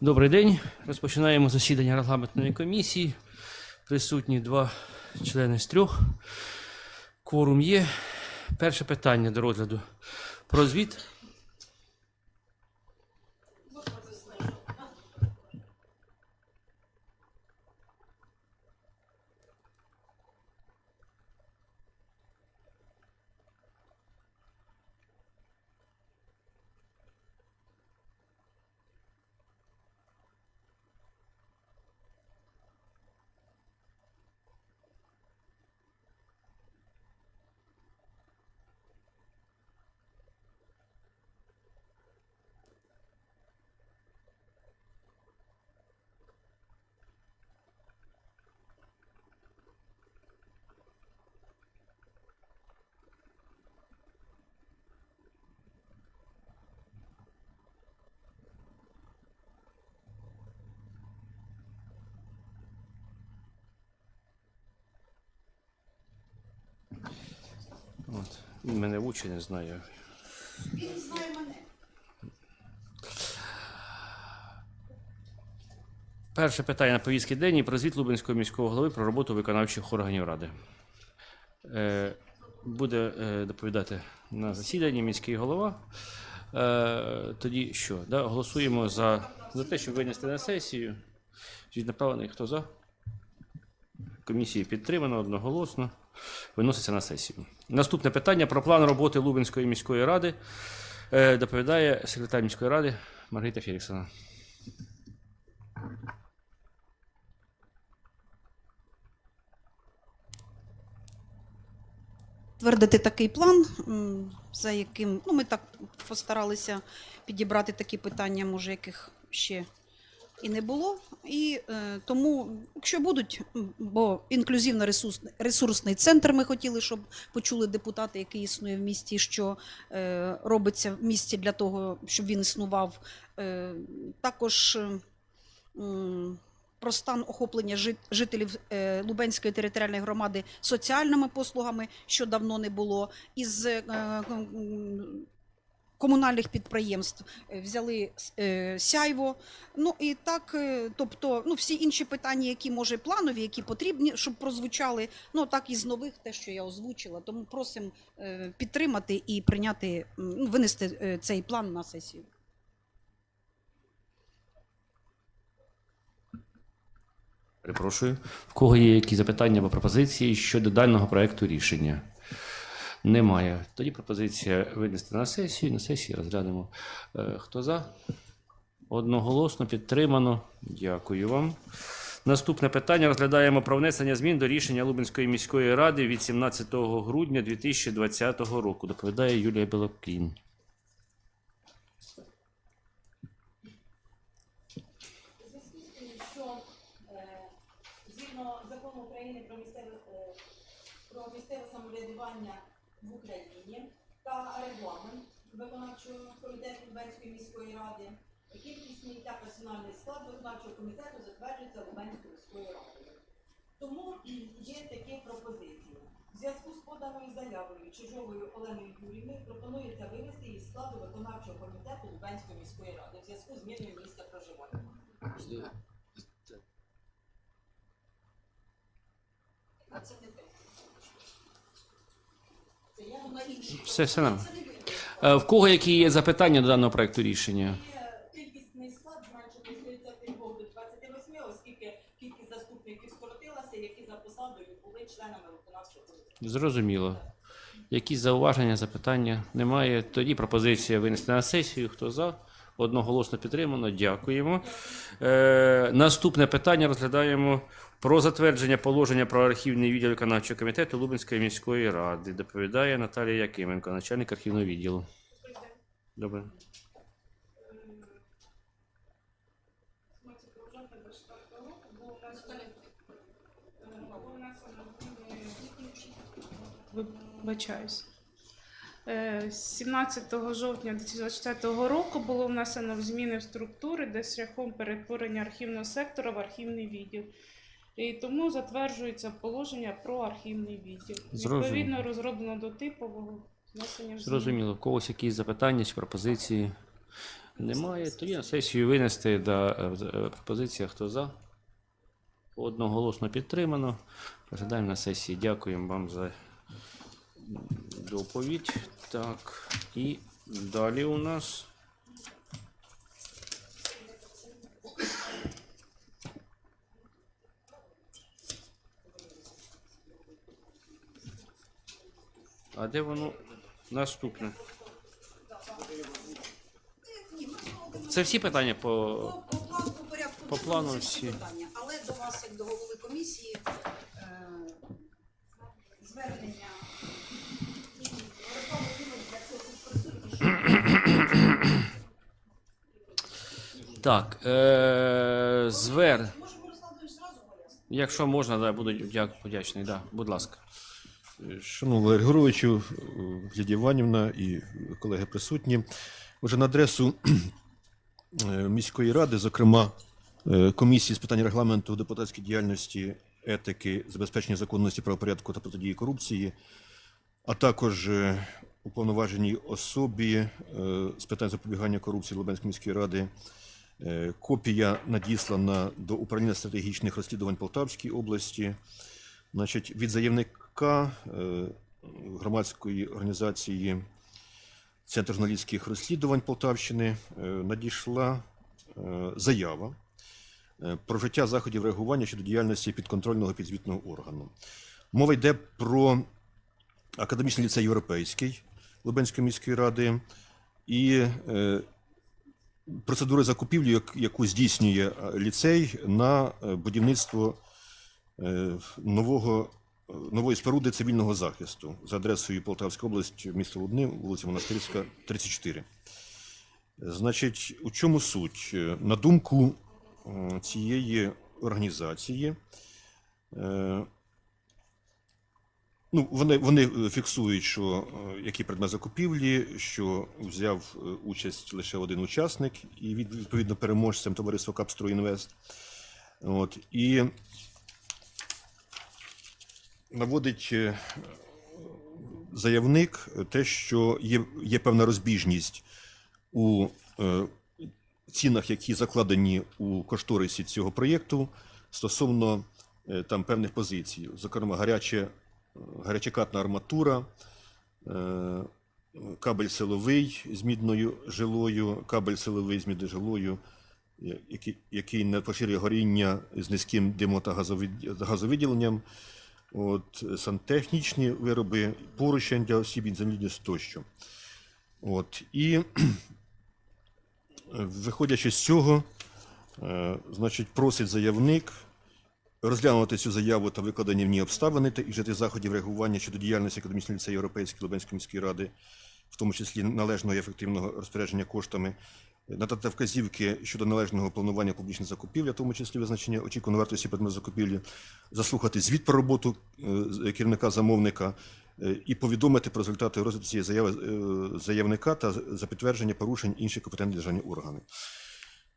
Добрий день. Розпочинаємо засідання регламентної комісії. Присутні два члени з трьох. Кворум є. Перше питання до розгляду. Про звіт. От. Він мене учить, не знаю. Він знає мене. Перше питання на повістки день про звіт Лубенського міського голови про роботу виконавчих органів ради. Е, буде е, доповідати на засіданні міський голова. Е, тоді що? Да? Голосуємо за, за те, щоб винести на сесію. Звіт направлений. Хто за? Комісії підтримано одноголосно. Виноситься на сесію. Наступне питання про план роботи Лубенської міської ради. Е, доповідає секретар міської ради Маргарита Феліксовна. Твердити такий план, за яким ну, ми так постаралися підібрати такі питання, може, яких ще і не було. І е, тому, якщо будуть, бо інклюзивно-ресурсний ресурсний центр ми хотіли, щоб почули депутати, який існує в місті, що е, робиться в місті для того, щоб він існував. Е, також. е, про стан охоплення жит- жителів е, Лубенської територіальної громади соціальними послугами, що давно не було, із е, м, комунальних підприємств е, взяли е, сяйво. Ну і так, е, тобто, ну всі інші питання, які може планові, які потрібні, щоб прозвучали, ну так і з нових, те, що я озвучила. Тому просимо підтримати і прийняти, ну, винести цей план на сесію. Перепрошую. В кого є які запитання або пропозиції щодо даного проекту рішення? Немає. Тоді пропозиція винести на сесію. На сесії розглянемо. Е, Хто за? Одноголосно підтримано. Дякую вам. Наступне питання розглядаємо про внесення змін до рішення Лубенської міської ради від 17 грудня 2020 року. Доповідає Юлія Білокінь. У зв'язку з тим, що е, згідно закону України про місцеве, е, про місцеве самоврядування в Україні та регламент виконавчого комітету Лубенської міської ради, кількісний та персональний склад виконавчого комітету затверджується Лубенською міською радою. Тому є такі пропозиції. В зв'язку з поданою заявою Чижовою Оленою Юрівною пропонується вивести із складу виконавчого комітету Лубенської міської ради в зв'язку з зміною місця проживання. А це не те. Це я На інші. Все, все. Е, В кого які є запитання до даного проекту рішення? Є кількісний склад зменшений з 32 до 28, оскільки кількість заступників скоротилася, які за посадою були членами виконавчого комітету. Зрозуміло. Якісь зауваження, запитання? Немає. Тоді пропозиція винести на сесію. Хто за? Одноголосно підтримано. Дякуємо. Е, наступне питання розглядаємо про затвердження положення про архівний відділ виконавчого комітету Лубенської міської ради. Доповідає Наталія Якименко, начальник архівного відділу. Добре. Вибачаюсь. Е, 17 жовтня 2024 року було внесено в зміни в структури, де шляхом перетворення архівного сектора в архівний відділ. І тому затверджується положення про архівний відділ. Зрозуміло. Відповідно, розроблено до типового внесення в. Зрозуміло. У когось якісь запитання чи пропозиції? Немає. Тоді на сесію винести да, е, е, пропозиція. Хто за? Одноголосно підтримано. Розглядаємо на сесії. Дякуємо вам за доповідь. Так, і далі у нас. А де воно наступне? Це всі питання по. По, по плану, по порядку По плану всі. питання. Але до вас, як до голови комісії, Так, е- звер. Якщо можна, да, буду дяк- вдячний. Да, будь ласка. Шановний Валерій Григоровичу, Лідія Іванівна і колеги присутні. Отже, на адресу е, міської ради, зокрема е, комісії з питань регламенту депутатської діяльності, етики, забезпечення законності правопорядку та протидії корупції, а також е, уповноваженій особі е, з питань запобігання корупції Лубенської міської ради. Е, Копія надіслана до управління стратегічних розслідувань Полтавської області. Значить, від заявника е, громадської організації Центр журналістських розслідувань Полтавщини е, надійшла заява про вжиття заходів реагування щодо діяльності підконтрольного підзвітного органу. Мова йде про академічний ліцей Європейський Лубенської міської ради і процедури закупівлі, яку здійснює е, ліцей на е, будівництво е, нового, нової споруди цивільного захисту за адресою Полтавська область, місто Лубни, вулиця Монастирська, 34. Значить, у чому суть? На думку цієї організації, ну, вони, вони е, фіксують, що е, який предмет закупівлі, що взяв е, участь лише один учасник, і відповідно переможцем товариства Капстройінвест. От, і наводить заявник те, що є, є певна розбіжність у цінах, які закладені у кошторисі цього проєкту стосовно там певних позицій, зокрема, гаряче, гарячекатна арматура, е, кабель силовий з мідною жилою, кабель силовий з мідною жилою, який, не поширює горіння з низьким димо та газовиділенням, от, сантехнічні вироби, поручень для осіб інвалідність тощо. От, і виходячи з цього, е, значить, просить заявник розглянути цю заяву та викладені в ній обставини та і вжити заходів реагування щодо діяльності академічного ліцею Європейської Лубенської міської ради, в тому числі належного і ефективного розпорядження коштами, надати вказівки щодо належного планування публічних закупівель, в тому числі визначення очікуваної вартості предмету закупівлі, заслухати звіт про роботу е, керівника замовника е, і повідомити про результати розгляду цієї заяви е, заявника та за підтвердження порушень інших компетентних державні органи.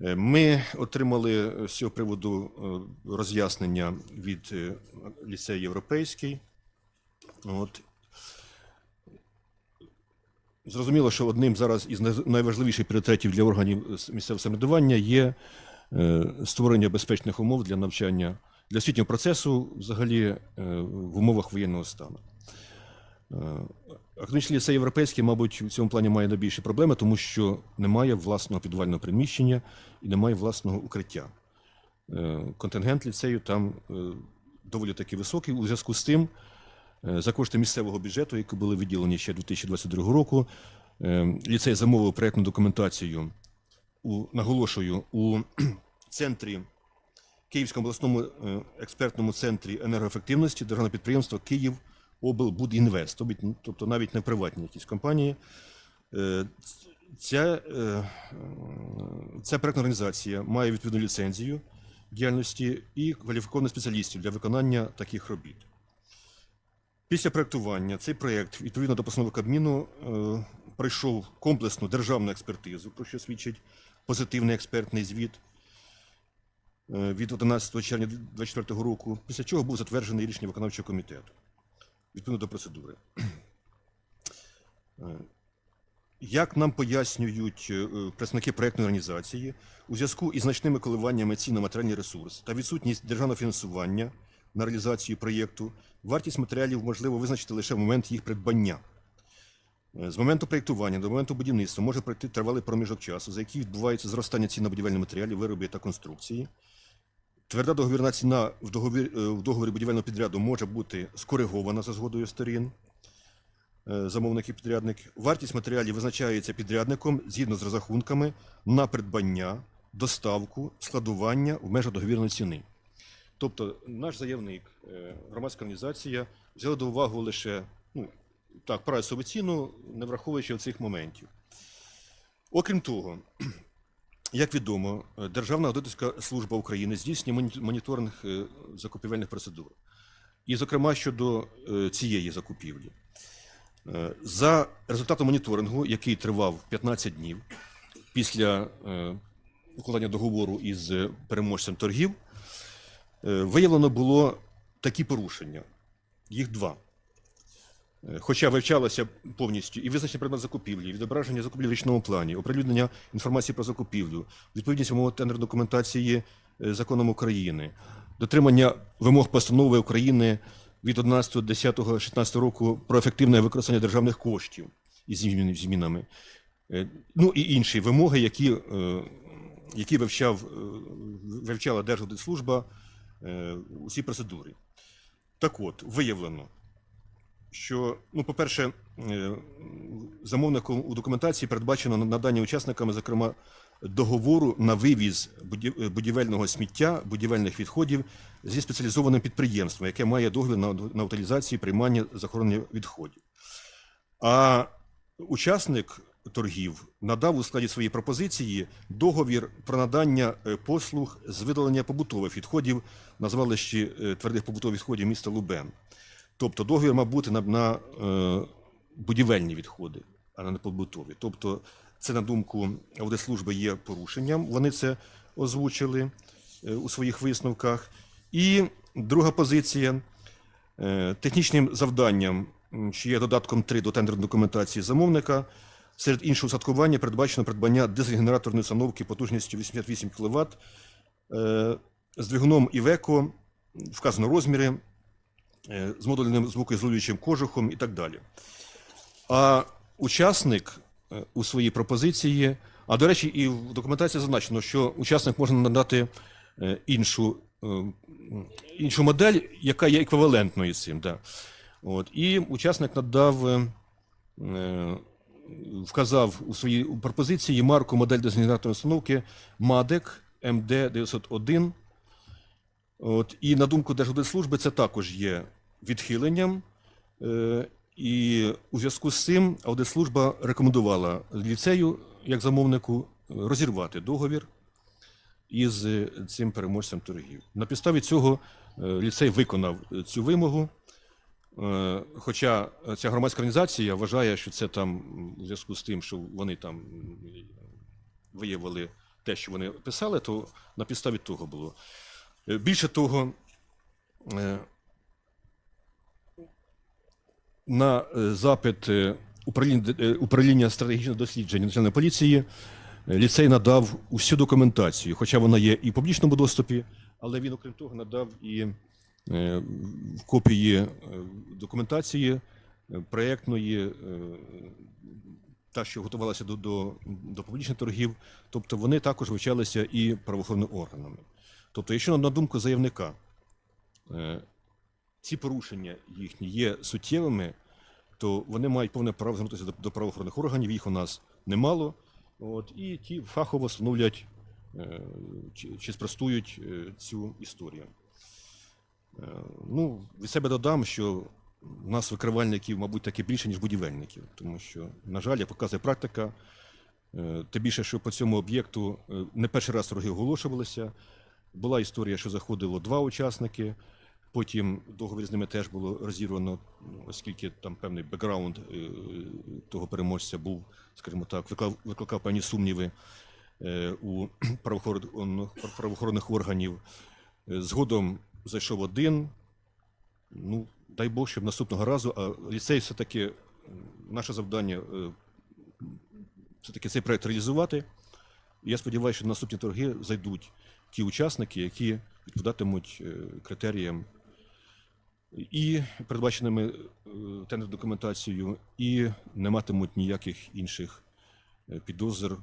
Е, Ми отримали з цього приводу е, роз'яснення від е, ліцею Європейський. От. Зрозуміло, що одним зараз із найважливіших пріоритетів для органів місцевого самоврядування є створення безпечних умов для навчання, для освітнього процесу взагалі в умовах воєнного стану. Академічний ліцей європейський, мабуть, в цьому плані має найбільші проблеми, тому що немає власного підвального приміщення і немає власного укриття. Е, Контингент ліцею там е, доволі таки високий. У зв'язку з тим, е, за кошти місцевого бюджету, які були виділені ще 2022 року, ліцей замовив проєктну документацію у наголошую у центрі Київському обласному експертному центрі енергоефективності державного підприємства Київ облбудінвест, тобто- навіть не приватні якісь компанії. Е, Ця, е, ця проектна організація має відповідну ліцензію діяльності і кваліфікованих спеціалістів для виконання таких робіт. Після проектування цей проєкт, відповідно до постанови Кабміну, е, пройшов комплексну державну експертизу, про що свідчить позитивний експертний звіт від 11 червня 2024 року, після чого був затверджений рішення виконавчого комітету відповідно до процедури. Е, Як нам пояснюють е, представники проєктної організації, у зв'язку із значними коливаннями цін на матеріальний ресурс та відсутність державного фінансування на реалізацію проєкту, вартість матеріалів можливо визначити лише в момент їх придбання. Е, З моменту проєктування до моменту будівництва може пройти тривалий проміжок часу, за який відбувається зростання цін на будівельні матеріали, вироби та конструкції. Тверда договірна ціна в договір, е, в договорі будівельного підряду може бути скоригована за згодою сторін е, замовник і підрядник. Вартість матеріалів визначається підрядником згідно з розрахунками на придбання, доставку, складування в межах договірної ціни. Тобто наш заявник, е, громадська організація, взяла до уваги лише ну, так, прайсову ціну, не враховуючи цих моментів. Окрім того, як відомо, Державна аудиторська служба України здійснює моні- моніторинг е, закупівельних процедур. І, зокрема, щодо е, цієї закупівлі. Е, За результатом моніторингу, який тривав 15 днів після укладення договору із переможцем торгів, виявлено було такі порушення. Їх два. Е, Хоча вивчалося повністю і визначення предмет закупівлі, відображення закупівлі в річному плані, оприлюднення інформації про закупівлю, відповідність вимог тендер документації е, законом України, дотримання вимог постанови України від 11.10.16 року про ефективне використання державних коштів із змінами. Е, Ну і інші вимоги, які, які вивчав, вивчала Держаудитслужба е, у цій. Так от, виявлено, що, ну, по-перше, е, замовником у документації передбачено надання учасниками, зокрема, договору на вивіз е, будівельного сміття, будівельних відходів зі спеціалізованим підприємством, яке має договір на, на утилізацію приймання захоронення відходів. А учасник торгів надав у складі своєї пропозиції договір про надання е, послуг з видалення побутових відходів на звалищі твердих побутових відходів міста Лубен. Тобто договір мав бути на, на е, будівельні відходи, а не на побутові. Тобто, це, на думку аудитслужби, є порушенням. Вони це озвучили е, у своїх висновках. І друга позиція е, технічним завданням, що є додатком 3 до тендерної документації замовника, серед іншого устаткування передбачено придбання дизель-генераторної установки потужністю 88 кВт е, з двигуном Iveco, вказано розміри, з модульним звукоізолюючим кожухом і так далі. А учасник е, у своїй пропозиції, а до речі, і в документації зазначено, що учасник може надати е, іншу, е, іншу модель, яка є еквівалентною цим. Да. От. І учасник надав, е, е, вказав у своїй пропозиції марку модель дезініграторної установки MADEC MD901. От, і на думку Держаудитслужби, це також є відхиленням. Е, і у зв'язку з цим аудитслужба рекомендувала ліцею як замовнику е, розірвати договір із е, цим переможцем торгів. На підставі цього ліцей виконав цю вимогу. Хоча ця громадська організація вважає, що це там у зв'язку з тим, що вони там виявили те, що вони писали, то на підставі того було. Більше того, на е, запит е, управління, е, стратегічних досліджень Національної поліції ліцей надав усю документацію, хоча вона є і в публічному доступі, але він, окрім того, надав і копії документації проєктної, та, що готувалася до, до, до публічних торгів, тобто вони також вивчалися і правоохоронними органами. Тобто, якщо на думку заявника ці порушення їхні є суттєвими, то вони мають повне право звернутися до, до правоохоронних органів, їх у нас немало. От, і ті фахово встановлять е, чи, чи спростують е, цю історію. Е, ну, від себе додам, що у нас викривальників, мабуть, таки більше, ніж будівельників, тому що, на жаль, як показує практика, е, тим більше, що по цьому об'єкту е, не перший раз торги оголошувалися. Була історія, що заходило два учасники, потім договір з ними теж було розірвано, ну, оскільки там певний бекграунд е, того переможця був, скажімо так, викликав, викликав певні сумніви е, у правоохорон- правоохоронних органів. Е, Згодом зайшов один. Ну, дай Бог, щоб наступного разу, а ліцей все-таки наше завдання все-таки цей проект реалізувати. Я сподіваюся, що на наступні торги зайдуть ті учасники, які відповідатимуть критеріям і передбаченими тендер документацією, і не матимуть ніяких інших е, підозр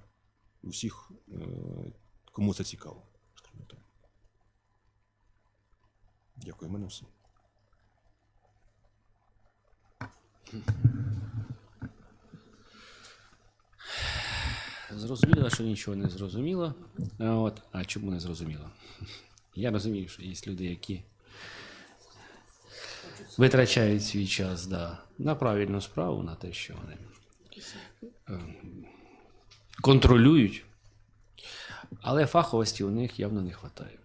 у всіх, е, кому це цікаво. Дякую, мене все. Зрозуміло, що нічого не зрозуміло. От. а чому не зрозуміло? Я розумію, що є люди, які витрачають свій час да, на правильну справу, на те, що вони е, контролюють, але фаховості у них явно не вистачає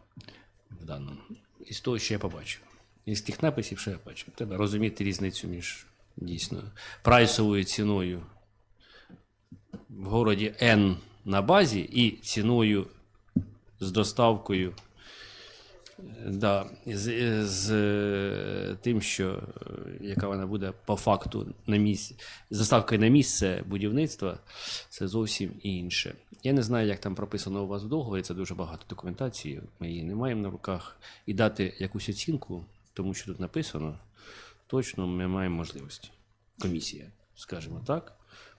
в даному. Із того, що я побачив. Із тих написів, що я бачив. Треба розуміти різницю між дійсно прайсовою ціною в городі Н на базі і ціною з доставкою. Да, з, з е, тим, що е, яка вона буде по факту на місці, з доставкою на місце будівництва, це зовсім інше. Я не знаю, як там прописано у вас в договорі, це дуже багато документації, ми її не маємо на руках. І дати якусь оцінку, тому що тут написано, точно ми маємо можливості. Комісія, скажімо так,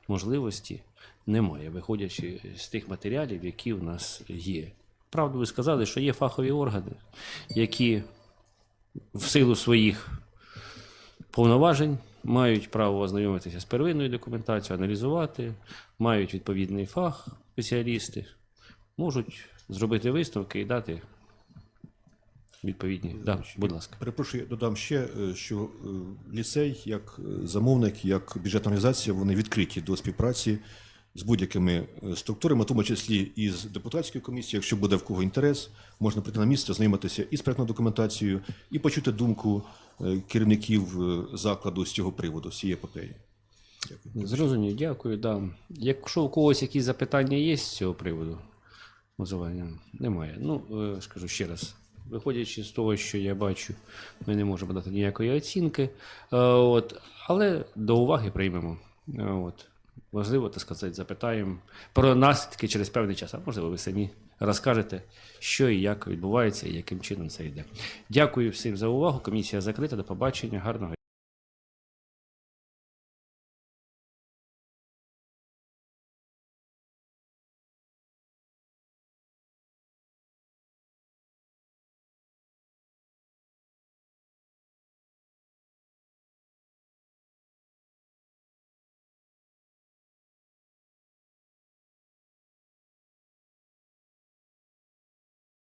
можливості немає, виходячи з тих матеріалів, які в нас є. Правду, ви сказали, що є фахові органи, які в силу своїх повноважень мають право ознайомитися з первинною документацією, аналізувати, мають відповідний фах, спеціалісти, можуть зробити висновки і дати відповідні. Да, будь ласка. Перепрошую, я додам ще, е, що е, ліцей, як е, замовник, як бюджетна організація, вони відкриті до співпраці з будь-якими е, структурами, тому числі і з депутатською комісією. Якщо буде в кого інтерес, можна прийти на місце, знайомитися і з проектною документацією, і почути думку е, керівників е, закладу з цього приводу, з цієї епопеї. Дякую. Зрозумів, дякую. Да. Якщо у когось якісь запитання є з цього приводу, Мозування немає. Ну, скажу ще раз. Виходячи з того, що я бачу, ми не можемо дати ніякої оцінки. От, але до уваги приймемо. От. Можливо, так сказати, запитаємо про наслідки через певний час, а можливо, ви самі розкажете, що і як відбувається, і яким чином це йде. Дякую всім за увагу. Комісія закрита. До побачення. Гарного